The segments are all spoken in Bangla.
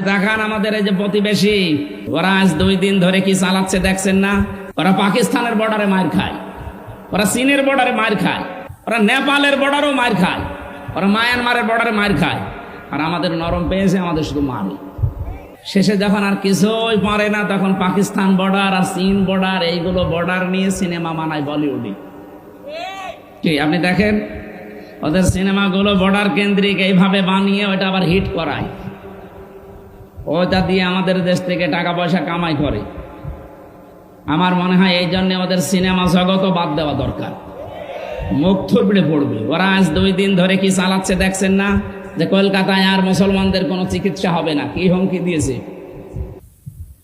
দেখান আমাদের এই যে প্রতিবেশী। ওরা আজ দুই দিন ধরে কি চালাচ্ছে দেখছেন না? ওরা পাকিস্তানের বর্ডারে মার খায়। ওরা চীনের বর্ডারে মার খায়। ওরা নেপালের বর্ডারেও মার খায়। ওরা মায়ানমারের বর্ডারে মার খায়। আর আমাদের নরম পেয়েছে, আমাদের শুধু মারে। শেষে যখন আর কিছুই পারে না, তখন পাকিস্তান বর্ডার আর চীন বর্ডার এইগুলো বর্ডার নিয়ে সিনেমা বানায় বলিউডে কি, আপনি দেখেন? ওদের সিনেমাগুলো বর্ডার কেন্দ্রিক এইভাবে বানিয়ে ওটা আবার হিট করায়। ওটা দিয়ে আমাদের দেশ থেকে টাকা পয়সা কামাই করে। আমার মনে হয় এই জন্য ওদের সিনেমা জগতও বাদ দেওয়া দরকার। মুখ থুবড়ে পড়বে। ওরা আজ দুই দিন ধরে কি চালাচ্ছে দেখছেন না? যে কলকাতায় আর মুসলমানদের কোনো চিকিৎসা হবে না। কি হুমকি দিয়েছে?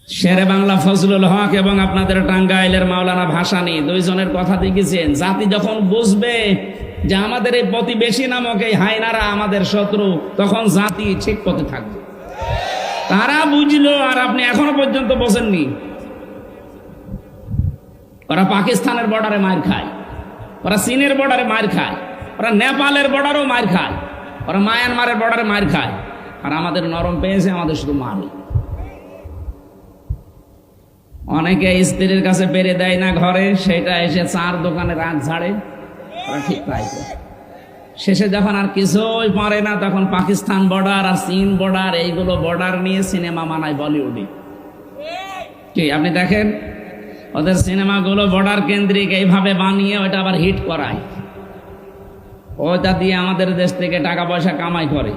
শেরে বাংলা ফজলুল হক এবং আপনাদের টাঙ্গাইলের মাওলানা ভাসানি দুইজনের কথা দেখেছেন। জাতি যখন বুঝবে যে আমাদের এই প্রতিবেশী নামক এই হাইনারা আমাদের শত্রু, তখন জাতি ঠিক পথে থাকবে। তারা বুঝলো আর আপনি এখনও পর্যন্ত বসেননি। ওরা পাকিস্তানের বর্ডারে মার খায়। ওরা চীনের বর্ডারে মার খায়। ওরা নেপালের বর্ডারেও মার খায়। ওরা মায়ানমারের বর্ডারে মার খায়। আর আমাদের নরম পেয়েছে, আমাদের শুধু মারে অনেকে স্ত্রীর কাছে পেরে দেয় না ঘরে, সেটা এসে চার দোকানে রাত ঝাড়ে। ওরা ঠিক করে। শেষে যখন আর কিছুই পারে না, তখন পাকিস্তান বর্ডার আর চীন বর্ডার এইগুলো বর্ডার নিয়ে সিনেমা মানায় বলিউডে কি, আপনি দেখেন? ওদের সিনেমাগুলো বর্ডার কেন্দ্রিক এইভাবে বানিয়ে ওটা আবার হিট করায়। ওটা দিয়ে আমাদের দেশ থেকে টাকা পয়সা কামাই করে।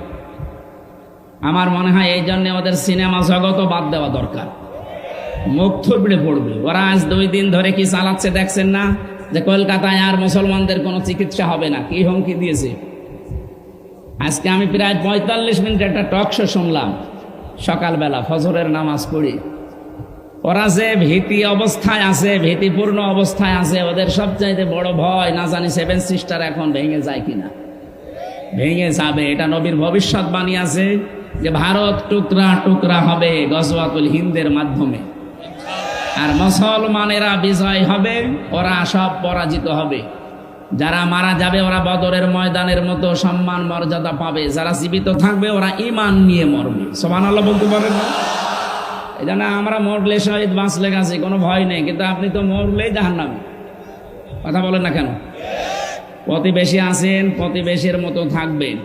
আমার মনে হয় এই জন্য ওদের সিনেমা জগতও বাদ দেওয়া দরকার। মুখ থুবড়ে পড়বে। ওরা আজ দুই দিন ধরে কি চালাচ্ছে দেখছেন না? যে কলকাতায় আর মুসলমানদের কোনো চিকিৎসা হবে না, কি হুমকি দিয়েছে? আজকে আমি প্রায় পঁয়তাল্লিশ মিনিট একটা টক শো শুনলাম, সকালবেলা ফজরের নামাজ পড়ি। ওরা যে ভীতি অবস্থায় আছে, ভীতিপূর্ণ অবস্থায় আছে, ওদের সবচাইতে বড় ভয়, না জানি সেভেন সিস্টার এখন ভেঙে যায় কিনা। ভেঙে যাবে, এটা নবীর ভবিষ্যৎবাণী আছে যে ভারত টুকরা টুকরা হবে গজওয়াতুল হিন্দের মাধ্যমে। আর মুসলমানেরা বিজয় হবে, ওরা সব পরাজিত হবে। যারা মারা যাবে, ওরা বদরের ময়দানের মতো সম্মান মর্যাদা পাবে। যারা জীবিত থাকবে, ওরা ইমান নিয়ে মরবে। সমান আল্লাহ বলতে পারেন না? এই জন্য আমরা মরলে শহীদ বাঁচলে গেছে কোনো ভয় নেই। কিন্তু আপনি তো মরলেই জাহান্নামে। কথা বলেন না কেন? প্রতিবেশী আছেন, প্রতিবেশীর মতো থাকবেন।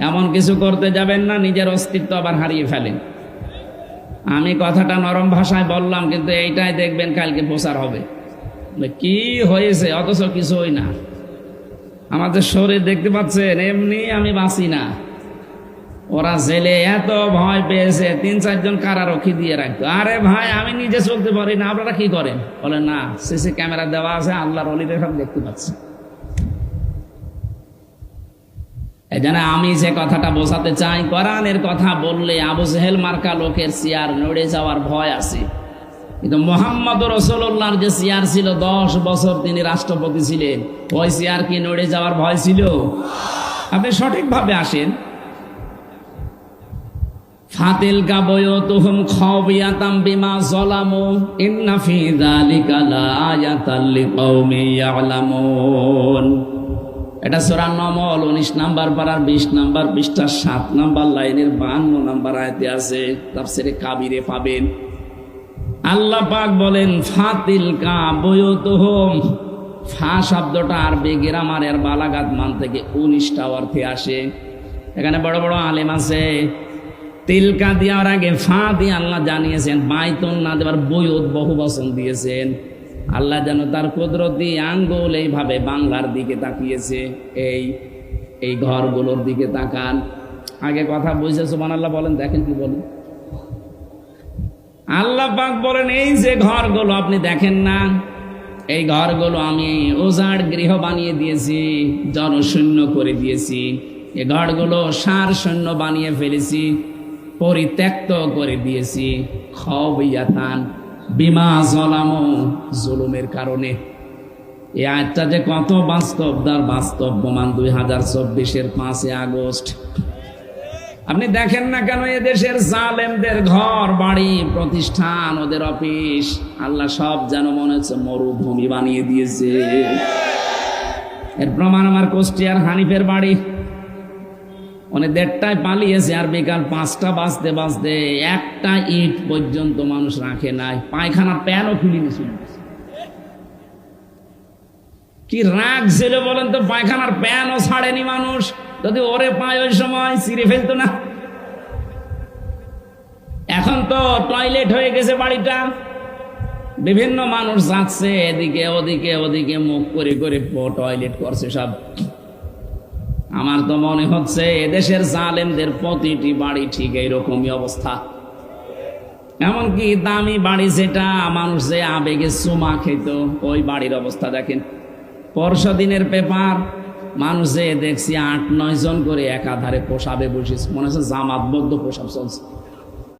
এমন কিছু করতে যাবেন না, নিজের অস্তিত্ব আবার হারিয়ে ফেলেন। আমি কথাটা নরম ভাষায় বললাম, কিন্তু এইটাই দেখবেন কালকে প্রচার হবে। কি হয়েছে? অথচ কিছুই না। আমাদের শরীর দেখতে পাচ্ছেন, এমনি আমি বাঁচি না। ওরা জেলে এত ভয় পেয়েছে, তিন চারজন কারারক্ষী দিয়ে রাখতো। আরে ভাই, আমি নিজে চলতে পারি না, আপনারা কি করেন? বলে, না, সিসি ক্যামেরা দেওয়া আছে, আল্লাহর অলিদের সব দেখতে পাচ্ছি। জন্য আমি যে কথাটা বোঝাতে চাই, কোরআনের কথা বললে আবু জেহেল মার্কা লোকের চেয়ার নড়ে যাওয়ার ভয় আছে। কিন্তু মোহাম্মদ রসুল্লাহর যে চেয়ার ছিল, দশ বছর তিনি রাষ্ট্রপতি ছিলেন। ওই চেয়ার কি নড়ে যাওয়ার ভয় ছিল? আপনি সঠিকভাবে আসেন। ফাতিল এটা সূরা নমল 19 নাম্বার পারার 20 নাম্বার পৃষ্ঠা 7 নাম্বার লাইনের 52 নাম্বার আয়াতে আছে, তাফসিরে কাবিরে পাবেন। আল্লাহ পাক বলেন, ফাতিল কাবয়তুহুম ফা শব্দটা আরবি গ্রামারের বালাগাত মান থেকে 19টা অর্থে আসে। এখানে বড় বড় আলেম আছে। তিলকা দেওয়ার আগে ফা দিয়ে আল্লাহ জানিয়েছেন বাইতন না দেওয়ার বইয়ত বহু বচন দিয়েছেন। আল্লাহ যেন তার কুদরতি আঙ্গুল এইভাবে বাংলার দিকে তাকিয়েছে, এই এই ঘরগুলোর দিকে তাকান। আগে কথা বুঝে সুমান আল্লাহ বলেন, দেখেন কি বলেন। আল্লাহ পাক বলেন, এই যে ঘরগুলো আপনি দেখেন না, এই ঘরগুলো আমি ওজাড় গৃহ বানিয়ে দিয়েছি, জনশূন্য করে দিয়েছি। এই ঘরগুলো সার শূন্য বানিয়ে ফেলেছি, পরিত্যক্ত করে দিয়েছি। খবিয়াতান বিমা জলামো জুলুমের কারণে। এই আয়টা যে কত বাস্তব, তার বাস্তব প্রমাণ দুই হাজার চব্বিশের পাঁচই আগস্ট। আপনি দেখেন না কেন এদেশের জালেমদের ঘর, বাড়ি, প্রতিষ্ঠান, ওদের অফিস, আল্লাহ সব যেন মনে হচ্ছে মরুভূমি বানিয়ে দিয়েছে। এর প্রমাণ আমার কুষ্টিয়ার হানিফের বাড়ি। মানে দেড়টায় পালিয়েছে আর বিকাল পাঁচটা বাজতে বাজতে একটা ইট পর্যন্ত মানুষ রাখে নাই। পায়খানার প্যানও খুলে নিয়েছিল কি রাগ ছিল বলেন তো, পায়খানার প্যানও ছাড়েনি মানুষ। যদি ওরে পায় ওই সময়, ছিঁড়ে ফেলতো না। এখন তো টয়লেট হয়ে গেছে বাড়িটা। বিভিন্ন মানুষ যাচ্ছে, এদিকে, ওদিকে ওদিকে, মুখ করে করে টয়লেট করছে সব। আমার তো মনে হচ্ছে এদেশের জালেমদের প্রতিটি বাড়ি ঠিক এইরকমই অবস্থা। এমনকি দামি বাড়ি যেটা, মানুষ যে আবেগে চুমা খেত, ওই বাড়ির অবস্থা দেখেন। পরশু দিনের পেপার, মানুষ যে দেখছি আট নয় জন করে একাধারে পোশাবে বসেছে মনে হচ্ছে জামাতবদ্ধ পোশাব চলছে।